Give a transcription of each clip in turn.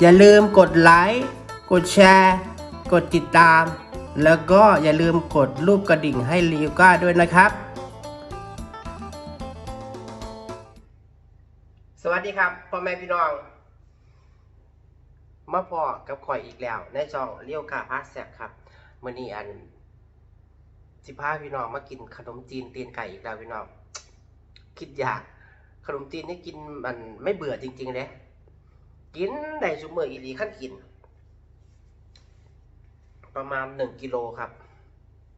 อย่าลืมกดไลค์ กดแชร์ กดติดตาม แล้วก็อย่าลืมกดรูปกระดิ่งให้ลิวก้าด้วยนะครับ สวัสดีครับพ่อแม่พี่น้อง มาพอกับข่อยอีกแล้ว ในช่องเลี้ยวกาพาแซบครับมื่อนี้อันสิพาพี่น้องมากินขนมจีนตีนไก่อีกแล้วพี่น้อง คิดอยากขนมจีนนี่กินมันไม่เบื่อจริงๆเลย กินได้ซุมืออีหลีขั้นกิน ประมาณหนึ่งกิโลครับ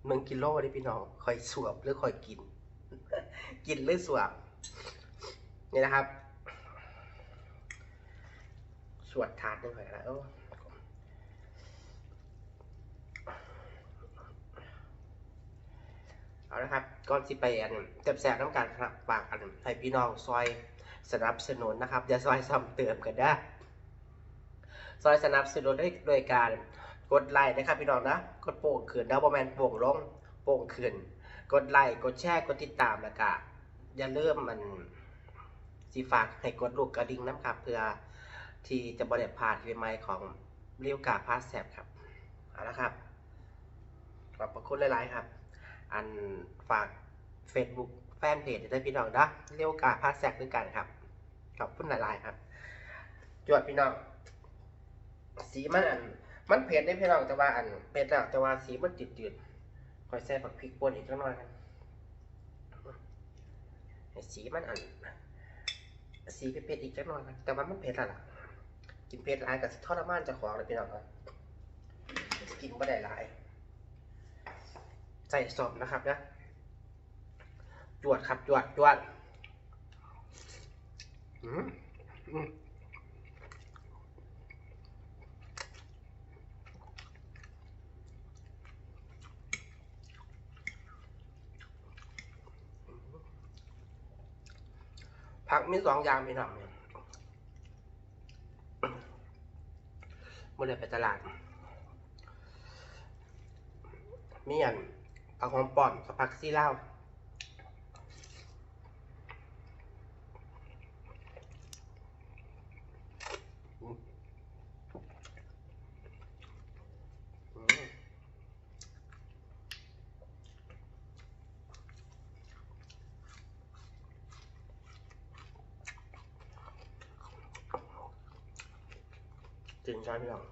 หนึ่งกิโลนี่พี่น้องคอยสวบหรือคอยกิน กินหรือสวบนี่นะครับ สวดทานหนึ่งหน่อยแล้วเอาละครับก่อนสิไปอันแสบๆน้ำกันครับปากอันให้พี่น้องซอยสนับสนุนนะครับอย่าซอยซ้ำเติมกันได้ ซอยสนับสนุนด้วยโดยการกดไลค์นะครับพี่น้องนะ กดโป่งขึ้นแล้วบอแมนโป่งลงโป่งขึ้นกดไลค์กดแชร์กดติดตามแล้วก็อย่าลืมมันสีฝากให้กดลูกกระดิ่งนะครับเพื่อที่จะบริพลาดวิมัยของเรียวกาพาสแซบครับเอาละครับขอบคุณหลายๆครับ อันฝาก Facebook แฟนเพจได้พี่น้องนะเรียวกาพาสแซบด้วยกันครับขอบคุณหลายๆครับ จวดพี่น้อง สีมันอัน มันเผ็ดได้พี่น้องแต่ว่าอันเผ็ดแล้วแต่ว่าสีมันจืดๆคอยใส่ผักพริกป่นอีกสักหน่อยนะให้สีมันอัน สีเผ็ดๆอีกสักหน่อยนะแต่ว่ามันเผ็ดแล้วล่ะกินเผ็ดหลายกับทรมานจะของเลยพี่น้องครับกินไม่ได้หลาย ใส่สอบนะครับนะจวดครับจวดจวด อืมอืม ผักมีสองอย่างพี่น้องเนี่ยมื่อเดินไปตลาด มีอันผักหอมป่อนกับผักซีเลา จริง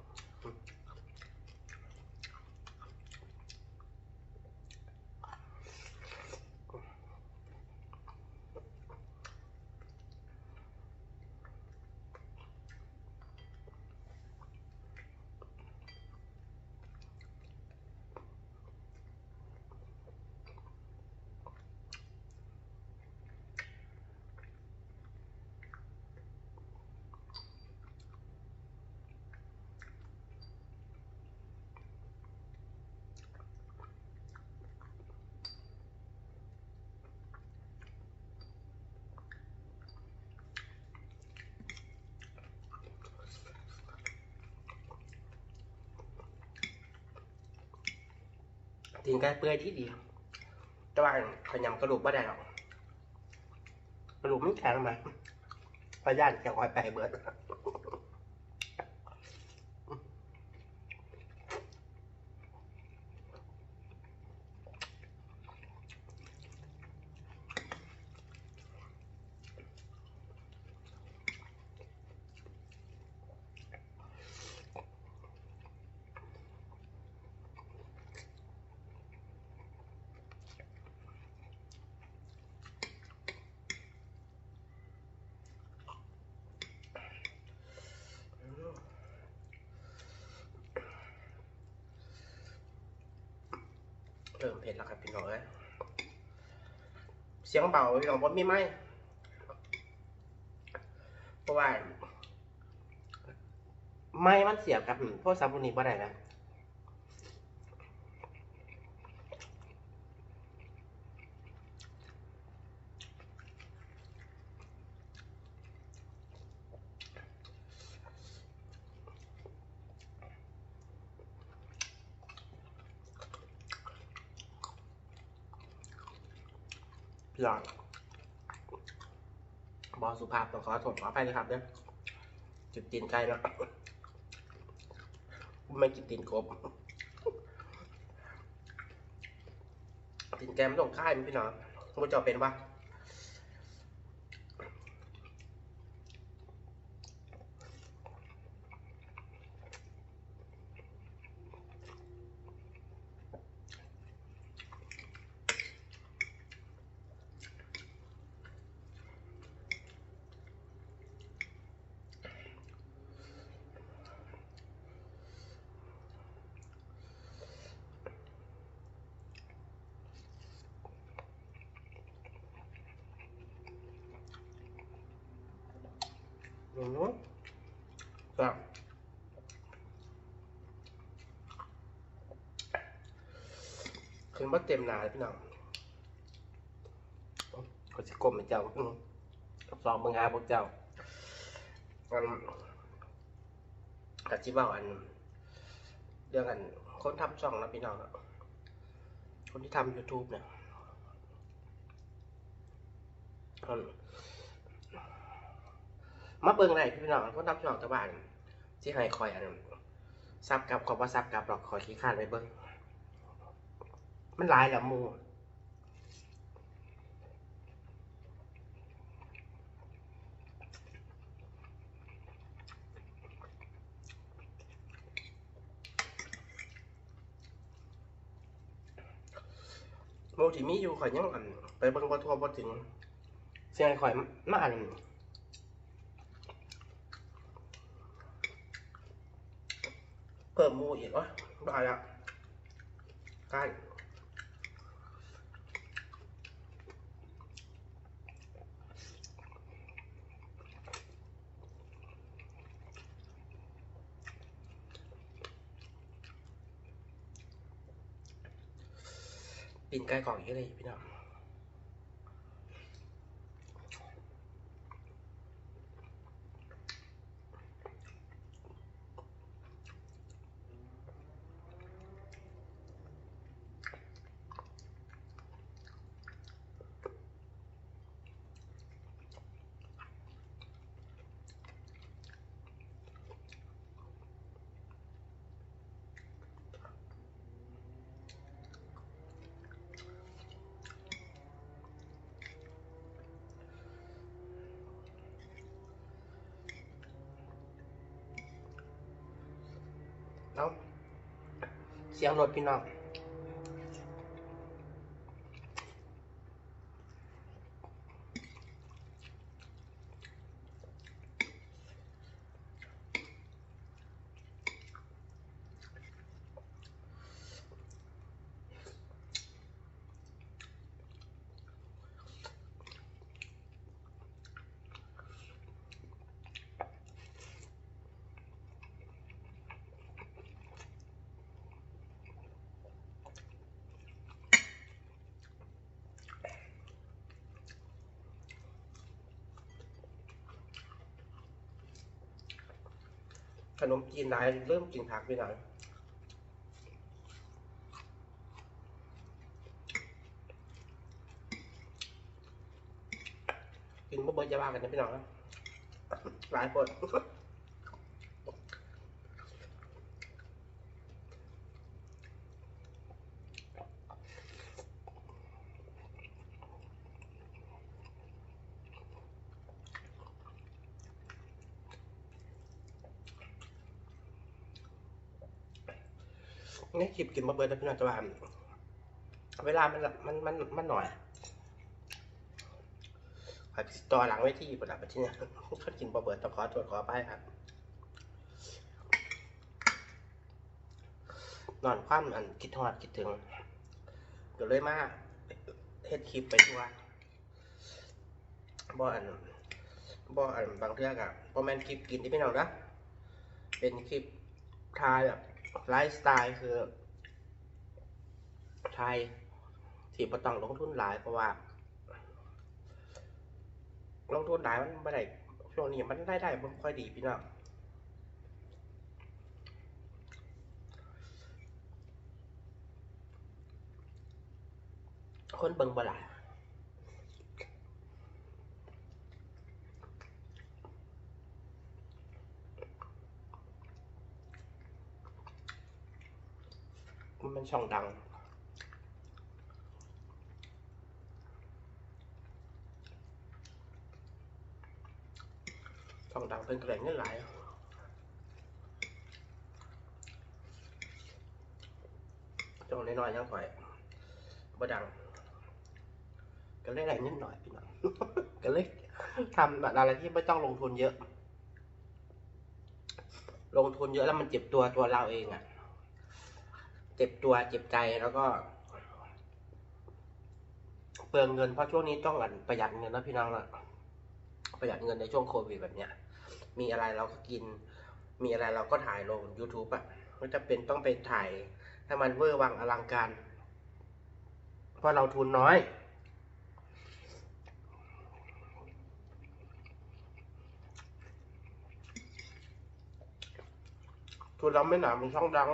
ตีนไก่เปื่อยที่ดีแต่ว่าขยำกระดูกไม่ได้หรอกกระดูกมันแข็งไหมพยานแข็งคอยไปเบิด เริ่มเผ็ดแล้วครับพี่น้องเอ้ยเสียงเบาพี่น้องผมมีไหมเพราะว่า ไม่มันเสียบครับเพราะซัมพุนี้บ่ได้นะ พี่น้องบอสุภาพต้องขอถอดขออภัยนะครับเนี่ยจุดตีนไก่เนาะไม่กินตีนกบตีนแกมต้องค่ายมั้ยพี่น้องมันจะเป็นวะ อืมครับขึ้นมาเต็มหนาเลยพี่น้องก็จะกลมเป็นเจ้าอืมกับสองมึงหาพวกเจ้าอันกับจิบ้าอัน เรื่องอัน คนทำช่องนะพี่น้องนะคนที่ทำ YouTube เนี่ยอัน มาเบิ่งไรพี่น้องคนทำช่องตะบ้านที่ให้คอยอันซับกับขอบว่าซับกับหรอกคอยขี้ขานไปเบิ่งมันหลายล้วหมูโมที่มีอยู่ข่อยยังอันไปเบิ่งบ่ทั่วบ่ถึงเสียงให้ข่อยมาอัน เพิ่มมูอีกวะได้แล้วใกล้ปีนไก่กล่องอีกเลยพี่น้อง เนาะเสียงรถพี่น้องข นมจีนหลายเริ่มกินผักไปหน่อยกินบ่เบิดจะบ้ากันนะพี่น้องหลายคน นี่ คลิปกินมาเบิร์ดพี่น้องจะว่าเวลามันมันมันมันหน่อยขัดต่อหลังไว้ที่ประดับที่เนี่ยเขากินมาเบิร์ดต้องขอตรวจขอไปครับ นอนคว่ำอันคิดทอดคิดถึงก็เลยมาเฮ็ดคลิปไปทั่วบ่อันบ่อันบางเรื่องอะบ่แม่นคลิปกินที่พี่น้องนะเป็นคลิปทายแบบไลฟ์สไตล์คือ ไทย ที่ประต้องลงทุนหลายเพราะว่า ลงทุนหลายมันไม่ได้ช่วงนี้มันได้ได้ไม่ค่อยดีพี่น้องคนเบิ่งบ่หลายมันช่องดัง ช่องดังเป็นแกล่งเงินหลายช่องน้อยๆยังข่อยบ่ดัง ก็เลยได้เงินหน่อยพี่น้องก็เลยทำอะไรที่ไม่ต้องลงทุนเยอะ ลงทุนเยอะแล้วมันเจ็บตัวตัวเราเองอะเจ็บตัวเจ็บใจแล้วก็ เปลืองเงินเพราะช่วงนี้ต้องกันประหยัดเงินนะพี่น้องนะ ประหยัดเงินในช่วงโควิดแบบเนี้ย มีอะไรเราก็กิน มีอะไรเราก็ถ่ายลง YouTube อะไม่จะเป็นต้องไปถ่ายให้มันเวอร์วังอลังการ เพราะเราทุนน้อย ทุนเราไม่หนาเป็นช่องดัง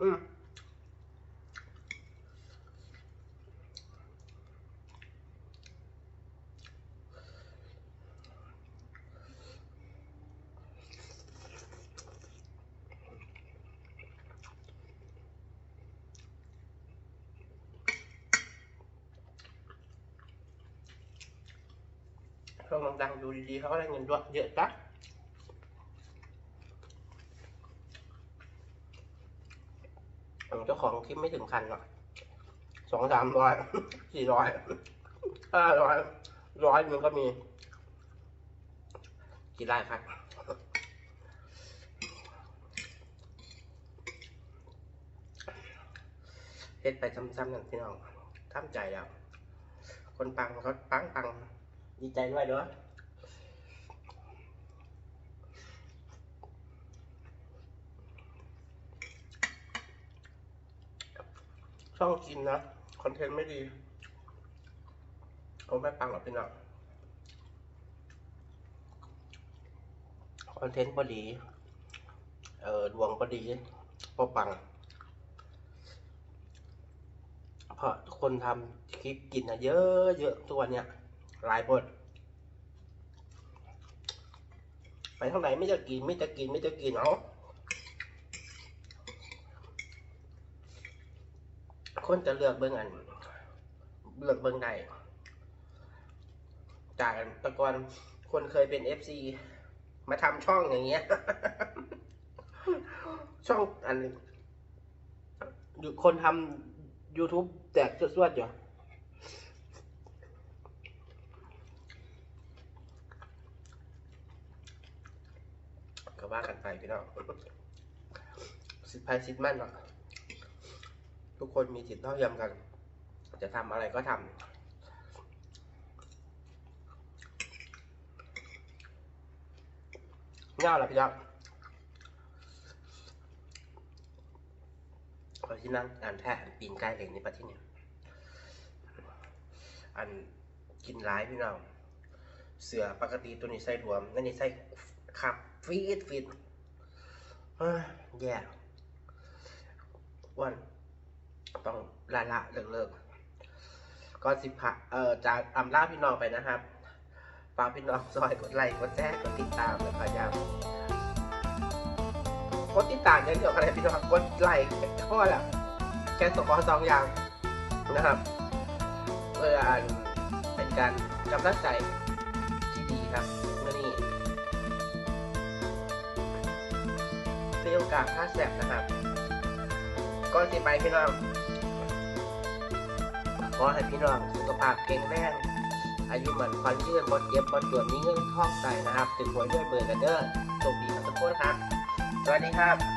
อืม ช่องดังๆดูดีๆเขาก็ได้เงินด้วยเยอะจ้ะของเจ้าของคลิปไม่ถึงพันหรอกสองสามร้อยสี่ร้อยห้าร้อยร้อยมันก็มีกี่ไร่ครับเฮ็ดไปซ้ำๆนั่นพี่น้องทำใจแล้ว คนปังเขาปังปัง ดีใจด้วยเด้อช่องกินนะ คอนเทนต์ไม่ดีเขาไม่ปังหรอกพี่น้องคอนเทนต์พอดี เออดวงพอดีพอปัง เพราะคนทำคลิปกินอะเยอะเยอะตัวเนี้ย หลายคนไปเท่าไหนไม่จะกินไม่จะกินไม่จะกินเอาคนจะเลือกเบื้องอัน เลือกเบื้องใดจากอันแตะกอนคนเคยเป็นเอฟซีมาทำช่องอย่างเงี้ย ช่องอันคนทำ YouTube แตกสวดๆอยู่ ก็ว่ากันไปพี่น้องสิทธิ์ภายสิทธิ์มั่นเนาะทุกคนมีจิตเท่าเทียมกัน จะทำอะไรก็ทำเง่าละพี่ยักษ์ขอที่นั่งอ่านแท้อันปีนใกล้เลยในประเทศนี้อันกินร้ายพี่น้อง เสือปกติตัวนี้ใส่รวม นั่นนี่ใส่ ขับฟีดฟีดเฮ้ยแย่อ้วันต้องละละเลิกเลิกก็สิพะเอ่อจากอำลาพี่น้องไปนะครับฝากพี่น้องซอยกดไลค์กดแชร์กดติดตามเลยพยายามกดติดตามอย่างเดียวอะไรพี่น้องกดไลค์เพราะว่าแหละแค่สองสองอย่างนะครับเพื่ออันเป็นการกำลังใจ โอกาสท่าแสบนะครับ ก่อนสิไปพี่น้องขอให้พี่น้องสุขภาพแข็งแรงอายุมันควันยืนบนเย็บบนจวนมีเงื่อนทองใจนะครับ ถึงหัวด้วยเบอร์กันเด้อโชคดีครับทุกคนครับ สวัสดีครับต่อกันที่มาครับ